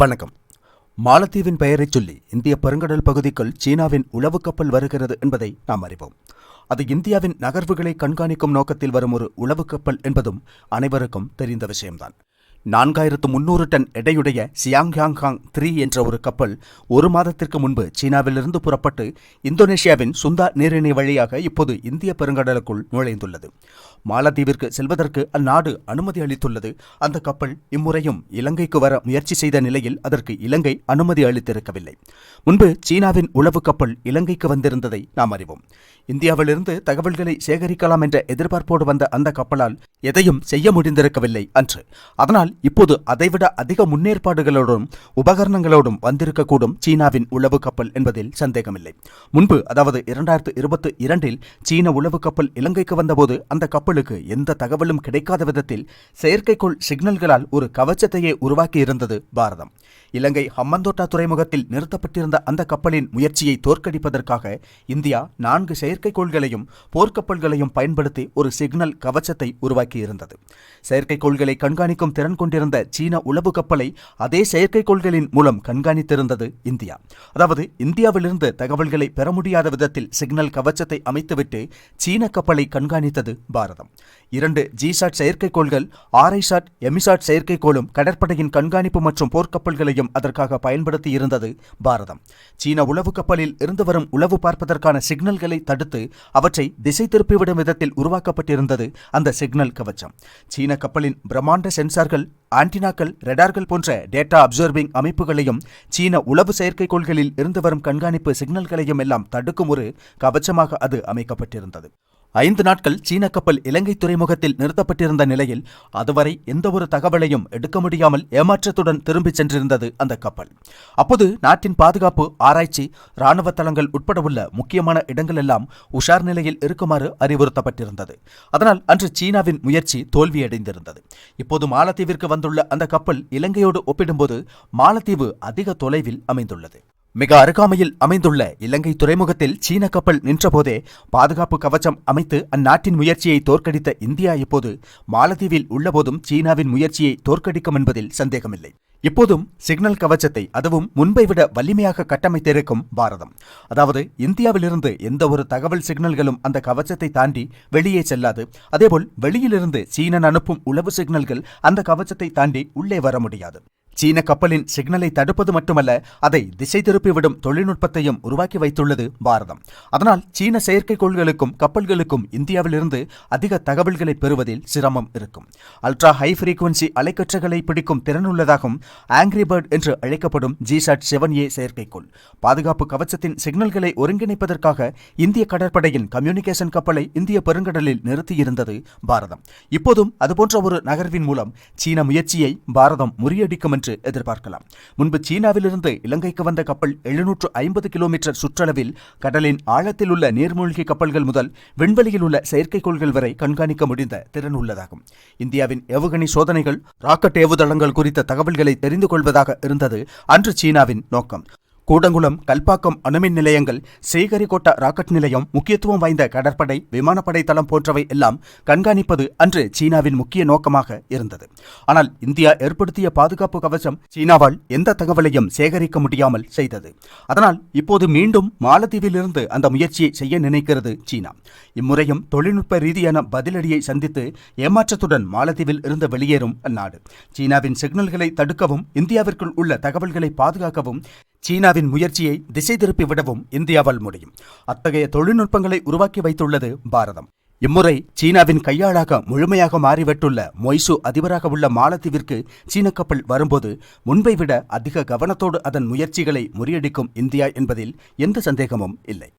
வணக்கம். மாலத்தீவின் பெயரைச் சொல்லி இந்திய பெருங்கடல் பகுதிக்குள் சீனாவின் உளவு கப்பல் வருகிறது என்பதை நாம் அறிவோம். அது இந்தியாவின் நகர்வுகளை கண்காணிக்கும் நோக்கத்தில் வரும் ஒரு உளவு கப்பல் என்பதும் அனைவருக்கும் தெரிந்த விஷயம்தான். நான்காயிரத்து முன்னூறு டன் எடையுடைய சியாங்யாங்காங் த்ரீ என்ற ஒரு கப்பல் ஒரு மாதத்திற்கு முன்பு சீனாவிலிருந்து புறப்பட்டு இந்தோனேஷியாவின் சுந்தா நீரிணை வழியாக இப்போது இந்திய பெருங்கடலுக்குள் நுழைந்துள்ளது. மாலத்தீவிற்கு செல்வதற்கு அந்நாடு அனுமதி அளித்துள்ளது. அந்த கப்பல் இம்முறையும் இலங்கைக்கு வர முயற்சி செய்த நிலையில் அதற்கு இலங்கை அனுமதி அளித்திருக்கவில்லை. முன்பு சீனாவின் உளவு கப்பல் இலங்கைக்கு வந்திருந்ததை நாம் அறிவோம். இந்தியாவிலிருந்து தகவல்களை சேகரிக்கலாம் என்ற எதிர்பார்ப்போடு வந்த அந்த கப்பலால் எதையும் செய்ய முடிந்திருக்கவில்லை அன்று. அதனால் இப்போது அதைவிட அதிக முன்னேற்பாடுகளோடும் உபகரணங்களோடும் வந்திருக்கக்கூடும் சீனாவின் உளவு கப்பல் என்பதில் சந்தேகமில்லை. முன்பு அதாவது இரண்டாயிரத்து இருபத்தி இரண்டில் சீன உளவு கப்பல் இலங்கைக்கு வந்தபோது அந்த கப்பலுக்கு எந்த தகவலும் கிடைக்காத விதத்தில் செயற்கைக்கோள் சிக்னல்களால் ஒரு கவச்சத்தையே உருவாக்கியிருந்தது பாரதம். இலங்கை ஹம்மந்தோட்டா துறைமுகத்தில் நிறுத்தப்பட்டிருந்த அந்த கப்பலின் முயற்சியை தோற்கடிப்பதற்காக இந்தியா நான்கு செயற்கைக்கோள்களையும் போர்க்கப்பல்களையும் பயன்படுத்தி ஒரு சிக்னல் கவச்சத்தை உருவாக்கியிருந்தது. செயற்கைக்கோள்களை கண்காணிக்கும் திறன் கொண்டிருந்த சீன உளவு கப்பலை அதே செயற்கைக்கோள்களின் மூலம் கண்காணித்திருந்தது இந்தியா. அதாவது இந்தியாவிலிருந்து தகவல்களை பெற முடியாத விதத்தில் சிக்னல் கவச்சத்தை அமைத்துவிட்டு சீன கப்பலை கண்காணித்தது பாரதம். இரண்டு ஜிசாட் செயற்கைக்கோள்கள் ஆர்ஐசாட் எமிசாட் செயற்கைக்கோளும் கடற்படையின் கண்காணிப்பு மற்றும் போர்க்கப்பல்களையும் அதற்காக பயன்படுத்தி இருந்தது பாரதம். சீன உளவு கப்பலில் இருந்து வரும் உளவு பார்ப்பதற்கான சிக்னல்களை தடுத்து அவற்றை திசை திருப்பிவிடும் விதத்தில் உருவாக்கப்பட்டிருந்தது அந்த சிக்னல் கவச்சம் சீன கப்பலின் பிரம்மாண்ட சென்சார்கள் ஆன்டினாக்கள் ரெடார்கள் போன்ற டேட்டா அப்சர்விங் அமைப்புகளையும் சீன உளவு செயற்கைக்கோள்களில் இருந்து வரும் கண்காணிப்பு சிக்னல்களையும் எல்லாம் தடுக்கும் ஒரு கவச்சமாக அது அமைக்கப்பட்டிருந்தது. ஐந்து நாட்கள் சீன கப்பல் இலங்கை துறைமுகத்தில் நிறுத்தப்பட்டிருந்த நிலையில் அதுவரை எந்த ஒரு தகவலையும் எடுக்க முடியாமல் ஏமாற்றத்துடன் திரும்பிச் சென்றிருந்தது அந்த கப்பல். அப்போது நாட்டின் பாதுகாப்பு ஆராய்ச்சி ராணுவ தளங்கள் உட்பட உள்ள முக்கியமான இடங்கள் எல்லாம் உஷார் நிலையில் இருக்குமாறு அறிவுறுத்தப்பட்டிருந்தது. அதனால் அன்று சீனாவின் முயற்சி தோல்வியடைந்திருந்தது. இப்போது மாலத்தீவிற்கு வந்துள்ள அந்த கப்பல் இலங்கையோடு ஒப்பிடும்போது மாலத்தீவு அதிக தொலைவில் அமைந்துள்ளது. மிக அருகாமையில் அமைந்துள்ள இலங்கை துறைமுகத்தில் சீன கப்பல் நின்றபோதே பாதுகாப்பு கவச்சம் அமைத்து அந்நாட்டின் முயற்சியை தோற்கடித்த இந்தியா இப்போது மாலத்தீவில் உள்ளபோதும் சீனாவின் முயற்சியை தோற்கடிக்கும் என்பதில் சந்தேகமில்லை. இப்போதும் சிக்னல் கவச்சத்தை அதுவும் முன்பை விட வலிமையாக கட்டமைத்திருக்கும் பாரதம். அதாவது இந்தியாவிலிருந்து எந்த ஒரு தகவல் சிக்னல்களும் அந்த கவச்சத்தை தாண்டி வெளியே செல்லாது. அதேபோல் வெளியிலிருந்து சீனன் அனுப்பும் உளவு சிக்னல்கள் அந்த கவச்சத்தை தாண்டி உள்ளே வர முடியாது. சீன கப்பலின் சிக்னலை தடுப்பது மட்டுமல்ல அதை திசை திருப்பிவிடும் தொழில்நுட்பத்தையும் உருவாக்கி வைத்துள்ளது பாரதம். அதனால் சீன செயற்கைக்கோள்களுக்கும் கப்பல்களுக்கும் இந்தியாவிலிருந்து அதிக தகவல்களை பெறுவதில் சிரமம் இருக்கும். அல்ட்ரா ஹை ஃப்ரீக்குவன்சி அலைக்கற்றைகளை பிடிக்கும் திறனுள்ளதாகும் ஆங்கிரி பேர்ட் என்று அழைக்கப்படும் ஜிசாட் செவன் ஏ செயற்கைக்கோள் பாதுகாப்பு கவச்சத்தின் சிக்னல்களை ஒருங்கிணைப்பதற்காக இந்திய கடற்படையின் கம்யூனிகேஷன் கப்பலை இந்திய பெருங்கடலில் நிறுத்தியிருந்தது பாரதம். இப்போதும் அதுபோன்ற ஒரு நகர்வின் மூலம் சீன முயற்சியை பாரதம் முறியடிக்கும் என்று எதிர்பார்க்கலாம். முன்பு சீனாவிலிருந்து இலங்கைக்கு வந்த கப்பல் எழுநூற்று ஐம்பது கிலோமீட்டர் சுற்றளவில் கடலின் ஆழத்தில் உள்ள நீர்மூழ்கி கப்பல்கள் முதல் விண்வெளியில் உள்ள செயற்கைக்கோள்கள் வரை கண்காணிக்க முடிந்த திறன் உள்ளதாகும். இந்தியாவின் ஏவுகணை சோதனைகள் ராக்கெட் ஏவுதளங்கள் குறித்த தகவல்களை தெரிந்து கொள்வதாக இருந்தது அன்று சீனாவின் நோக்கம். கூடங்குளம் கல்பாக்கம் அணுமின் நிலையங்கள் சேகரிகோட்டா ராக்கெட் நிலையம் முக்கியத்துவம் வாய்ந்த கடற்படை விமானப்படை தளம் போன்றவை எல்லாம் கண்காணிப்பது அன்று சீனாவின் முக்கிய நோக்கமாக இருந்தது. ஆனால் இந்தியா ஏற்படுத்திய பாதுகாப்பு கவசம் சீனாவால் எந்த தகவலையும் சேகரிக்க முடியாமல் செய்தது. அதனால் இப்போது மீண்டும் மாலத்தீவிலிருந்து அந்த முயற்சியை செய்ய நினைக்கிறது சீனா. இம்முறையும் தொழில்நுட்ப ரீதியான பதிலடியை சந்தித்து ஏமாற்றத்துடன் மாலத்தீவில் இருந்து வெளியேறும் அந்நாடு சீனாவின் சிக்னல்களை தடுக்கவும் இந்தியாவிற்குள் உள்ள தகவல்களை பாதுகாக்கவும் சீனாவின் முயற்சியை திசை திருப்பி விடவும் இந்தியாவால் முடியும். அத்தகைய தொழில்நுட்பங்களை உருவாக்கி வைத்துள்ளது பாரதம். இம்முறை சீனாவின் கையாளாக முழுமையாக மாறிவிட்டுள்ள மொய்சு அதிபராக உள்ள மாலத்தீவிற்கு சீன கப்பல் வரும்போது முன்பை விட அதிக கவனத்தோடு அதன் முயற்சிகளை முறியடிக்கும் இந்தியா என்பதில் எந்த சந்தேகமும் இல்லை.